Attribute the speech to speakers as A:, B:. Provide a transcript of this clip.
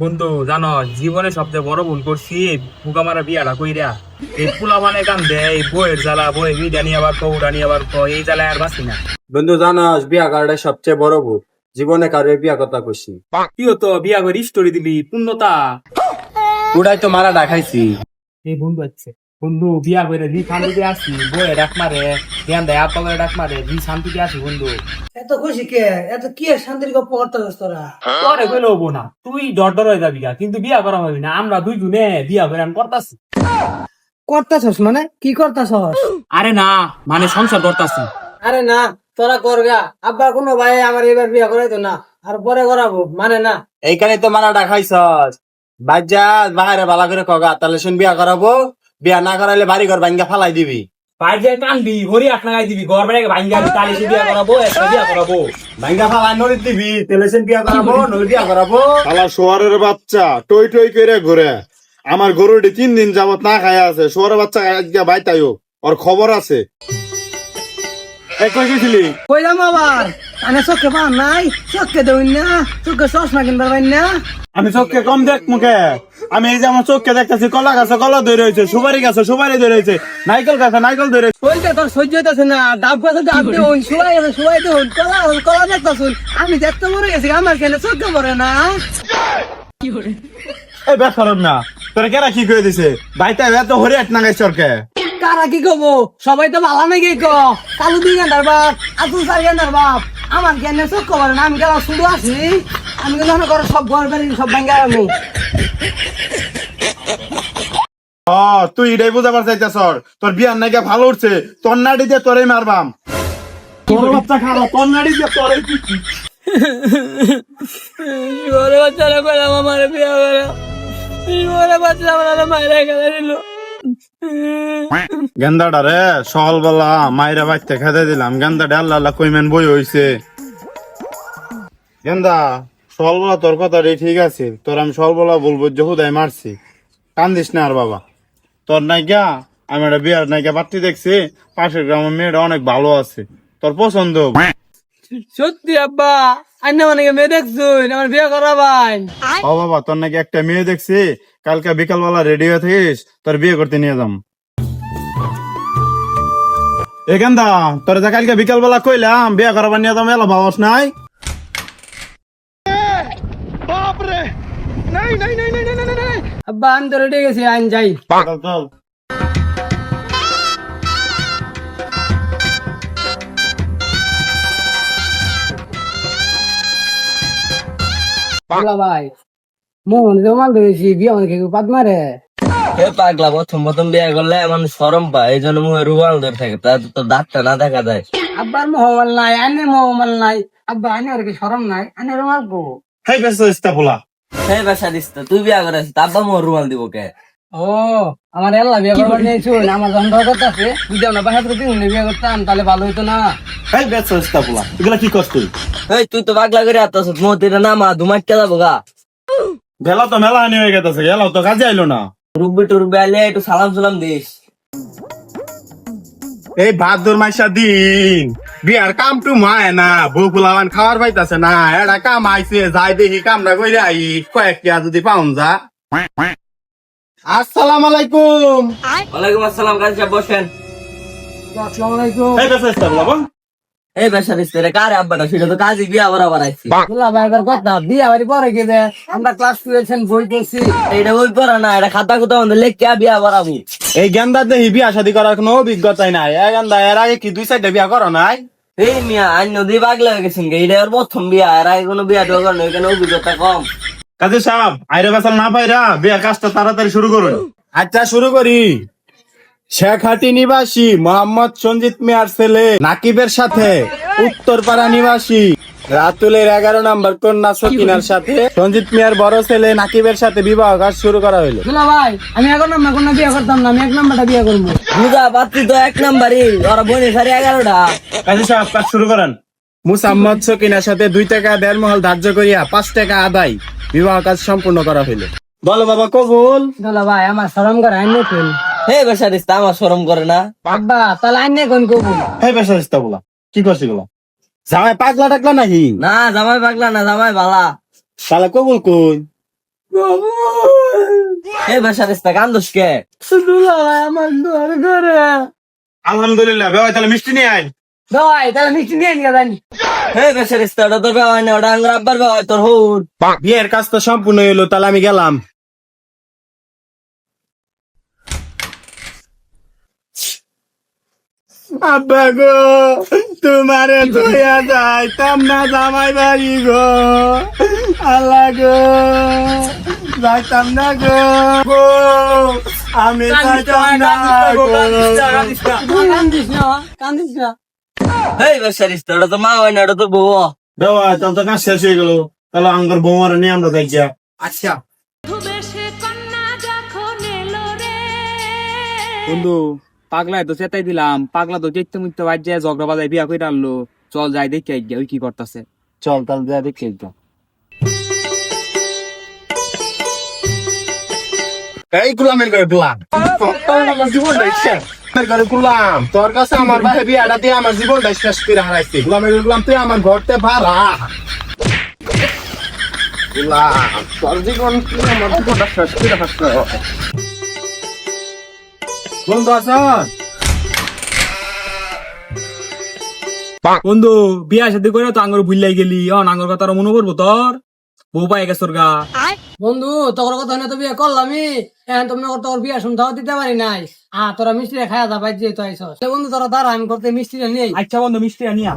A: বন্ধু জানো জীবনে সবচেয়ে বড় ভুল করছি ফুকা মারা বিয়াটা কইরা। এই পোলা মানে কাম দে এই বইয়ের জ্বালা বই বিডা নিয়ে আবার কৌ নিয়ে আবার ক এই জ্বালায় আর বাঁচি না।
B: বন্ধু জানাস বিয়া কার্ডে সবচেয়ে বড় ভুল। জীবনে কারও বিয়া কথা কইছি
A: কি হতো বিয়া করে স্টোরি দিলি পূর্ণতা?
B: ওটাই তো মারা ডাকাইছি
A: এই বন্ধু আছে বন্ধু বিয়া করে দি শান্তিতে আসি বইয়ে ডাক মারে ধ্যান দেয় আপলে ডাক মারে দি শান্তিতে আসি বন্ধু।
C: এত খুশি কে? এত কি শান্তির গপ্প করতে তোরা?
A: তোরে কইলে হব না তুই ডর ডর হয়ে যাবি কিন্তু বিয়া করা হবি না আমরা দুই দুইজনে বিয়া করে আমি করতাছি।
C: করতাছস মানে? কি করতাছস?
A: আরে না মানে সংসার করতাছি।
C: আরে না তোরা করগা আব্বা কোনো ভাই আমার এবার বিয়া করাইতো না আর পরে করাবো মানে না।
B: এইখানে তো মারা ডাকাইছস বাজ্যা বাহারে বালা করে কগা তাহলে শুন বিয়া করাবো। বিয়া না করাইলে বাড়ি ঘর ভাঙ্গা ফালাই দিবি।
A: বাইরে কানবি হরি আট লাগাই দিবি ঘর বাড়ি ভাঙ্গা তালি সে বিয়া করাবো একটা বিয়া করাবো।
B: ভাঙ্গা ফালাই নদী দিবি বিয়া করাবো নদী বিয়া করাবো।
D: শালা শোয়ারের বাচ্চা টই টই করে ঘুরে। আমার গরুটি তিন দিন যাবত না খায় আছে শোয়ারের বাচ্চা আজকে বাইতাইও ওর খবর আছে। একই গেছিলি?
C: কইলাম আবার। আনে চোখে পান নাই চোখে দেউন না চোখে চশমা কিনবার না।
D: আমি চোখকে কম দেখ মুখে। আমি এই যে আমার চোখকে দেখতেছি কলা গাছে কলা ধরে রয়েছে সুপারি গাছে সুপারি ধরে রয়েছে নাইকল গাছে নাইকল ধরে
C: বলতে তোর সহ্য হইতাছে না ডাব গাছে ডাব দেউন শুয়াই গেছে শুয়াই দেউন কলা কলা দেখতাছুন আমি দেখতে মরে গেছি আমার কেন চোখে পড়ে না?
D: এই বেসরম না তোরা কেরা কি করে দিছে? বাইতা এত হরে এক নাগাই সরকে
C: কারা কি কব? সবাই তো ভালো নাকি ক? কালু দুই ঘণ্টার বাপ আতুল চার ঘণ্টার বাপ। আমার কেন চোখ করে না আমি কেন শুধু আছি। আমি কিন্তু মনে করো সব ঘর বাড়ি সব ভাঙ্গা আমি।
D: ও তুই এটাই বুঝাবার চাইতেছ তোর বিয়ার নাকি ভালো উঠছে তোর নাড়ি দিয়ে তোরে মারবাম। তোর বাচ্চা খারাপ তোর নাড়ি দিয়ে তোরে পিটি।
C: বাচ্চারা কইলাম আমার বিয়ে করে? বাচ্চা আমার মায়েরা গেলে দিল?
D: গেন্দাটা রে, সকালবেলা মায়েরা বাচ্চা খেতে দিলাম। গেন্দাটা আল্লাহ আল্লাহ কইমেন বই হইছে। গেন্দা, সকালবেলা তোর কথা রে ঠিক আছে। তোর আমি সকালবেলা বলব যে হুদায় মারছি। কান্দিস না আর বাবা। তোর নাইকা, আমি একটা বিয়ার নাইকা পাত্রী দেখছি। পাশের গ্রামের মেয়েটা অনেক ভালো আছে। তোর পছন্দ?
C: সত্যি আব্বা। আন্না মানে মেয়ে দেখছুন আমার বিয়ে করা ভাই।
D: ও বাবা তোর নাকি একটা মেয়ে দেখছি কালকে বিকালবেলা রেডি হয়ে থাকিস তোর বিয়ে করতে নিয়ে যাম। এখানদা তোর যে কালকে বিকালবেলা কইলাম বিয়ে করাবার নিয়ে যাম এলা বাবস নাই?
C: আব্বা আমি তো রেডি গেছি আইন যাই।
D: চল চল।
C: বলা ভাই মোহন জমাল ধরেছি বিয়ে অনেক পাত মারে।
E: হে পাগলা প্রথম প্রথম বিয়ে করলে এমন সরম পায় এই জন্য মুখে রুমাল ধরে থাকে তা তো দাঁতটা না দেখা যায়।
C: আব্বার মোহমাল নাই আনে মোহমাল নাই। আব্বা আনে আর কি সরম নাই আনে রুমাল গো
D: হেই বেসা দিস্তা বলা
E: হে বেসা দিস্তা তুই বিয়া করেছিস আব্বা মোহর রুমাল দিব কে?
C: ও আমার এল্লা বিয়ে করবার নিয়ে শুন আমার যখন দরকার আছে যদি আমরা বাসা থেকে তিন বিয়ে করতাম তাহলে ভালো হতো না।
D: হেই ব্যস্ত ইস্তা পোলা এগুলা কি করছ তুই?
E: এই তুই তো পাগলা করে আত্মাস মতিটা না মা ধুমাইতে যাব গা
D: বেলা তো মেলা আনি হয়ে গেছে এলাও তো কাজে আইলো না।
E: রুবি টুরবি আইলে একটু সালাম সালাম দিস।
D: এই ভাদ্র মাসা দিন বিয়ার কাম টু মায় না বউ ফুলাবান খাওয়ার পাইতাছে না এটা কাম আইছে যাই দেখি কামটা কইরে আই কয়েকটা যদি পাউন যা। আসসালাম আলাইকুম।
E: ওয়ালাইকুম আসসালাম কাজ সাহেব বসেন।
C: আসসালামু আলাইকুম।
D: এই বেশ ইস্তা পোলা
E: এই বেসা দিস রে আব্বাটা? সেটা তো কাজই বিয়া বরাবর আইছি
C: বলা ভাইবার কথা বিয়ে বাড়ি পরে গেছে আমরা ক্লাস টুয়েলভ বই পড়ছি।
E: এইটা বই পড়া না এটা খাতা লেখকে বিয়া বরাবি
D: এই গেন্দা দেহি বিয়া শাদি করার কোনো অভিজ্ঞতাই নাই। এই গেন্দা এর আগে কি দুই সাইডে বিয়া করো নাই?
E: এই মিয়া হয়ে গেছেন এটা ওর প্রথম বিয়া এর আগে কোনো বিয়া টোয়া করেন এখানে অভিজ্ঞতা কম।
D: কাজে সাহেব আইরে বেসাল না পাইরা বিয়ার কাজটা তাড়াতাড়ি শুরু করুন।
B: আচ্ছা শুরু করি। শেখাটি নিবাসী মোহাম্মদ সঞ্জিত মিয়ার ছেলে নাকিবের সাথে উত্তরপাড়া নিবাসী রাতুলের এগারো নম্বর কন্যা সকিনার সাথে সঞ্জিত মিয়ার বড় ছেলে নাকিবের সাথে বিবাহ কাজ শুরু করা হইল।
C: দুলা ভাই আমি এখন নাম্বার কোনো বিয়ে করতাম না আমি এক নাম্বারটা বিয়ে করব।
E: বুঝা পাত্রী তো এক নাম্বারই ওরা বনে সারি এগারোটা।
D: কাজে সাহেব কাজ শুরু করেন।
B: মুসাম্মদ সকিনার সাথে দুই টাকা দেড় মহল ধার্য করিয়া পাঁচ টাকা আদায়। বিবাহ কাজ সম্পূর্ণ করা হইল। বলো বাবা কবুল?
C: দুলা ভাই আমার শরম করে আইন নতুন
E: হে বেসা আমার শরম করে না।
C: আব্বা তাহলে আইন কোন কবুল?
D: এই বেসা ইস্তা পোলা কি করছি গুলো
B: জামাই পাগলা টাকলা নাকি
E: না জামাই পাগলা না জামাই বালা।
B: তাহলে কবুল কই?
E: এ বেসারিস্তা কান্দোস কে?
C: আমার দুয়ার
D: আলহামদুলিল্লাহ তাহলে মিষ্টি নিয়ে আয়।
C: ভাই তাহলে মিষ্টি নিয়ে নিয়ে জানি
E: হে বেসারিস্তা ওটা তোর না ওটা আঙ্গুর আব্বার বেওয়াই তোর হৌর।
B: বিয়ের কাজ তো সম্পূর্ণ হইল তাহলে আমি গেলাম। আব্বা গো তোমারে ধুয়া যাইতাম না জামাই বাড়ি গো। আল্লাহ গো যাইতাম না গো। গো আমি যাইতাম না গো
C: কান্দিস না কান্দিস না।
E: হে বেসারিস্তা ওটা তো মা হয় না ওটা তো বউ।
D: বেওয়াই তাহলে তো কাজ শেষ হয়ে গেল। তাহলে আঙ্গর বৌমারা নিয়ে আমরা
A: আচ্ছা
F: যখন এলো রে
A: বন্ধু পাগলা তো চেতাই দিলাম। পাগলা তো দেখতে মুখতে বাজ যায় ঝগড়া বাজায় বিয়া করে আনলো। চল যাই দেখে আইগা ওই কি করতেছে।
B: চল তাহলে যা দেখে এই গুলামের করে গুলাম করে গুলাম। তোর কাছে আমার ভাই বিয়াটা দিয়ে আমার জীবনটা শেষ করে হারাইছি। গুলামের গুলাম, তুই আমার ঘরতে ভাড়া। গুলাম, তোর জীবন তুই আমার জীবনটা শেষ করে
A: বন্ধু আছেন বন্ধু, বিয়া সাথে করে তো আঙ্গুর ভুললাই গেলি। অন, আঙ্গুর কথা মনে করব তোর? বউ পাই গেছ গা।
C: বন্ধু তোর কথা না তো বিয়ে করলামই। এখন তুমি তোর বিয়ে শুনতেও দিতে পারি নাই। আ তোরা মিষ্টি খায়া যা বাইর যেহেতু আইসস তো বন্ধু তোরা দাঁড়া আমি করতে মিষ্টি নেই
A: আচ্ছা বন্ধু মিষ্টি আনিয়া